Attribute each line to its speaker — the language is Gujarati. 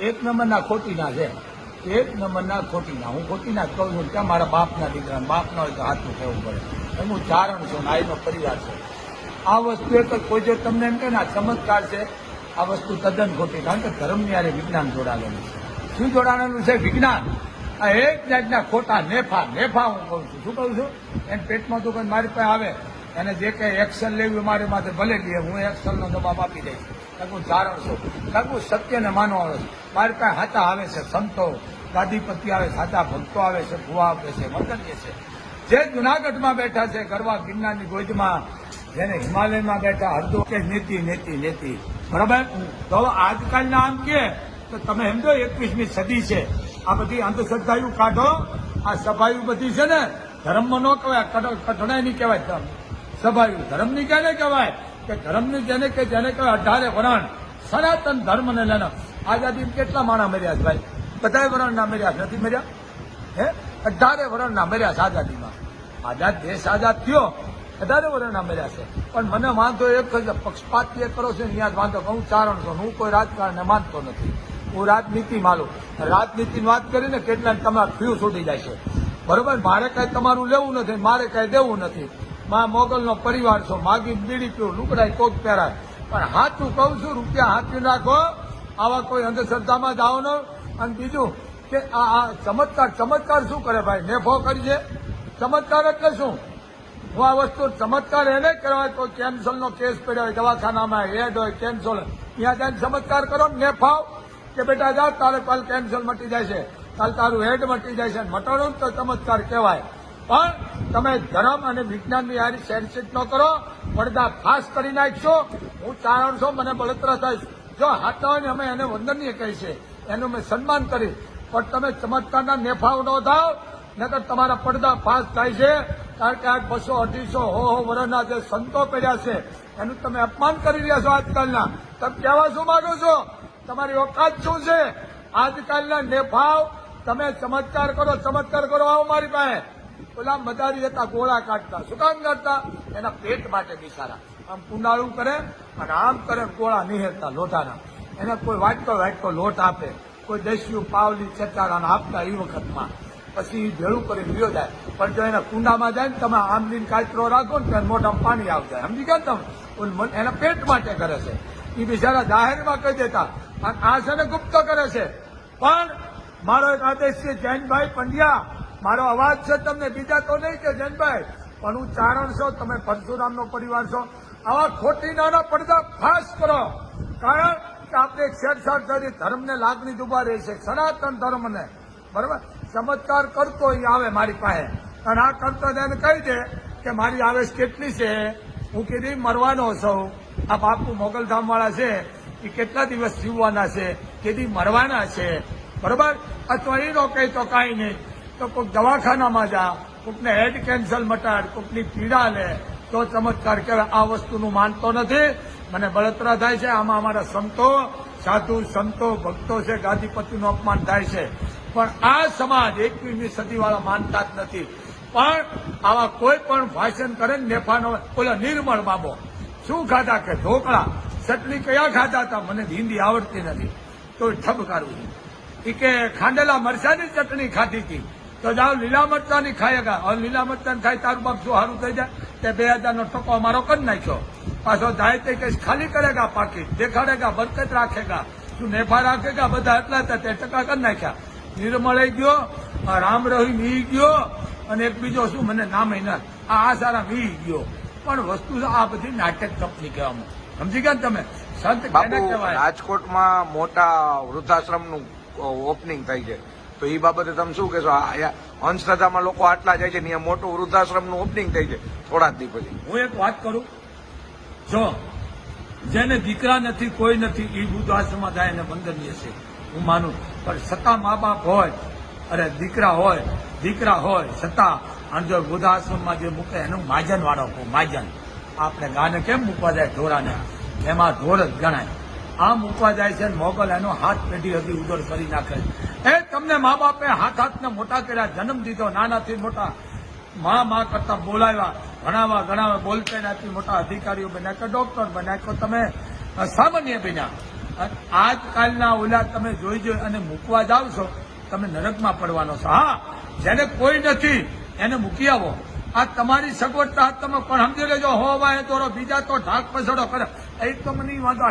Speaker 1: એક નંબરના ખોટીના છે. એક નંબરના ખોટીના. હું ખોટીના જ કહું છું. ત્યાં મારા બાપના દીકરા બાપના હોય તો હાથનું કહેવું પડે. એનું ચારણ છું ને આઈનો પરિવાર છે. આ વસ્તુ એક કોઈ જો તમને એમ કે ને ચમત્કાર છે. આ વસ્તુ તદ્દન ખોટી. કારણ કે ધર્મની હારે વિજ્ઞાન જોડાયેલું છે. શું જોડાયેલું છે? વિજ્ઞાન. આ એક જાતના ખોટા નેફા. નેફા હું કહું છું. શું કહું છું? એને પેટમાં તો કોઈ મારી પાસે આવે. એને જે કંઈ એક્શન લેવી મારી માથે ભલે લે, હું એક્શનનો જવાબ આપી દઈશ. કારણ હું ચારણ છું. કારણ સત્યને માનવા આવે છે. મારે કાંઈ હાચા આવે છે, સંતો, ગાદીપતિ આવે છે સાચા ભક્તો આવે છે, ભુવા આવે છે મદનીય છે. જે જુનાગઢમાં બેઠા છે, ગરવા ગિરનારની ગોજમાં જેને હિમાલયમાં બેઠા, હરદો કે નીતિ નીતિ નીતિ. બરાબર? તો આજકાલના આમ કે, તો તમે સમજો એકવીસમી સદી છે. આ બધી અંધશ્રદ્ધાયું કાઢો. આ સભાયું બધી છે ને ધર્મમાં ન કહેવાય કઠણાય નહીં કહેવાય સભાયું ધર્મની કેને કહેવાય કે ધર્મની જેને કે જેને કહેવાય અઢારે વરણ, સનાતન ધર્મને લઈને આઝાદી કેટલા માણા મર્યા છે ભાઈ? બધાય વરણના મર્યા નથી મર્યા? હે? અઢારે વરણના મર્યા છે આઝાદીમાં. આઝાદ દેશ આઝાદ થયો, અઢારે વરણના મર્યા છે. પણ મને વાંધો એક જ પક્ષપાત કરો છો ને ત્યાં જ વાંધો હું ચારણ છું, હું કોઈ રાજકારણને માનતો નથી. હું રાજનીતિ માનું રાજનીતિની વાત કરીને કેટલાક તમારા ફ્યુ છૂટી જાય છે? બરોબર? મારે કાંઈ તમારું લેવું નથી મારે કાંઈ દેવું નથી. મા મોગલનો પરિવાર છો. માગી બીડી પીવું લુકડાય કોક પહેરાય. પણ હાથું કહું છું, રૂપિયા હાથવી નાખો. આવા કોઈ અંધશ્રદ્ધામાં જાઓ ન. અને બીજું કે આ ચમત્કાર ચમત્કાર શું કરે ભાઈ? નેફો કરી છે? ચમત્કાર એટલે શું? હું આ વસ્તુ ચમત્કાર એને કહેવાય કોઈ કેન્સલનો કેસ પડ્યો હોય, દવાખાનામાં હેડ હોય કેન્સલ ત્યાં જઈને ચમત્કાર કરો નેફાવ કે બેટા જા, તારે કાલ કેન્સલ મટી જાય છે. કાલ તારું હેડ મટી જાય છે. મટાડો તો ચમત્કાર કહેવાય. પણ તમે ધર્મ અને વિજ્ઞાનની હારી સેન્સિટ ન કરો, પડદા ફાસ કરી નાખશો. હું ચારણ છું મને બળતરા થઈશ જો હાથા હોય ને અમે એને વંદનીય કહી છે, એનું મેં સન્માન કરી. પણ તમે ચમત્કારના નેફાવ ન થાવ, નકર તમારા પડદા ફાસ થાય છે. કારણ કે આ બસો અઢીસો હો હો વર્ષના જે સંતો કર્યા છે, એનું તમે અપમાન કરી રહ્યા છો આજકાલના. તમે કહેવા શું માગો છો? તમારી ઓકાત શું છે? આજકાલના નેફાવ તમે ચમત્કાર કરો ચમત્કાર કરો. આવો મારી પાસે. ઓલા મદારી હતા ગોળા કાઢતા શું કામ કાઢતા એના પેટ માટે બિચારા આમ કુંડાળું કરે, અને આમ કરે, ગોળા નિહેરતા લોટાના એને કોઈ વાટકો વાટકો લોટ આપે. કોઈ દેશિયું પાવલી ચચારાને આપતા એ વખતમાં. પછી એ ભેળું કરી લ્યો જાય. પણ જો એના કુંડામાં જાય ને, તમે આમલીને કાચરો રાખો ને, તો એને મોઢામાં પાણી આવી જાય. સમજી ગયા તમે? એના પેટ માટે કરે છે. એ બિચારા જાહેરમાં કહી દેતા અને આ છે ગુપ્ત કરે છે. પણ મારો એક આદેશ છે, જૈનભાઈ પંડ્યા મારો અવાજ છે તમને, બીજા તો નહીં કે જનભાઈ, પણ હું ચારણ છો, તમે પરશુરામનો પરિવાર છો. આવા ખોટી નાના પડદા ફાસ કરો, કારણ કે આપણે છેડછાડ કરી ધર્મને લાગણી ઊભા રહી છે, સનાતન ધર્મને. બરાબર? ચમત્કાર કરતો એ આવે મારી પાસે. અને આ કરતો એને કહી દે કે મારી આવેશ કેટલી છે? હું કીધી, મરવાનો છું. આ બાપુ મોગલધામવાળા છે. એ કેટલા દિવસ જીવવાના છે? કીધી, મરવાના છે. બરોબર? અથવા એ નો કહે તો કાંઈ નહીં. તો કોઈક દવાખાનામાં જા, કોકને હેડ કેન્સર મટાડ, કોકની પીડા લે, તો ચમત્કાર કહેવાય, આ વસ્તુનું માનતો નથી. મને બળતરા થાય છે, આમાં અમારા સંતો, સાધુ સંતો, ભક્તો છે, ગાદીપતિનું અપમાન થાય છે. પણ આ સમાજ એકવીસમી સદીવાળા માનતા જ નથી. પણ આવા કોઈ પણ ભાષણ કરે નેફાનો ઓલા નિર્મળ બાબો. શું ખાધા કે ઢોકળા? ચટણી કયા ખાધા હતા? મને હિન્દી આવડતી નથી. તો ઠબકારવું એ કે ખાંડેલા મરચાની ચટણી ખાધી હતી. તો જાઓ લીલા મરચાની ખાયેગા હવે લીલા મરચાની ખાઈ તારું બાપ શું સારું થઈ જાય? તે બે હજારનો ટકો અમારો કરી નાખ્યો. પાછો જાય તે કઈ ખાલી કરેગા દેખાડે દેખાડેગા બરકત રાખેગા શું નેફા રાખેગા બધા એટલા હતા તે ટકા કરી નાખ્યા. નિર્મળે ગયો આ રામ રહી મી ગયો અને એક બીજો શું મને નામ ના આ આ સારા મી ગયો. પણ વસ્તુ આ બધી નાટક કંપની કહેવામાં. સમજી ગયા ને તમે? સંત
Speaker 2: રાજકોટમાં મોટા વૃદ્ધાશ્રમનું ઓપનિંગ થઈ છે. તો એ બાબતે તમે શું કહેશો? અંધશ્રદ્ધામાં લોકો આટલા જાય છે અહીંયા મોટું વૃદ્ધાશ્રમનું ઓપનિંગ થઈ છે થોડા દી પછી.
Speaker 1: હું એક વાત કરું? જો, જેને દીકરા નથી, કોઈ નથી એ વૃદ્ધાશ્રમમાં જાય એને વંદનીય છે હું માનું. પણ છતાં મા બાપ હોય, અરે દીકરા હોય દીકરા હોય, છતાં અને જો વૃદ્ધાશ્રમમાં જે મૂકે, એનું માજન વાળો માજન. આપણે ગાને કેમ મૂકવા જાય ઢોરાને એમાં ઢોર જ ગણાય. આ મૂકવા જાય છે મોગલ એનો હાથ પેઢી હતી ઉદર કરી નાખે એ તમને મા બાપે હાથ હાથને મોટા કર્યા, જન્મ દીધો, નાનાથી મોટા. મા મા કરતા બોલાવ્યા, ભણાવવા, ગણાવવા, બોલતા ત્યાંથી મોટા અધિકારીઓ બન્યા કે ડોક્ટર બન્યા કે તમે સામાન્ય બન્યા. આજકાલના ઓલા તમે જોઈ જોઈ અને મૂકવા જાવ છો, તમે નરકમાં પડવાનો છો. હા, જેને કોઈ નથી, એને મૂકી આવો. આ તમારી સગવડતા તમે પણ સમજી લેજો. હો વાય દોરો, બીજા તો ઢાક પછડો કરે. એ તો મને વાંધો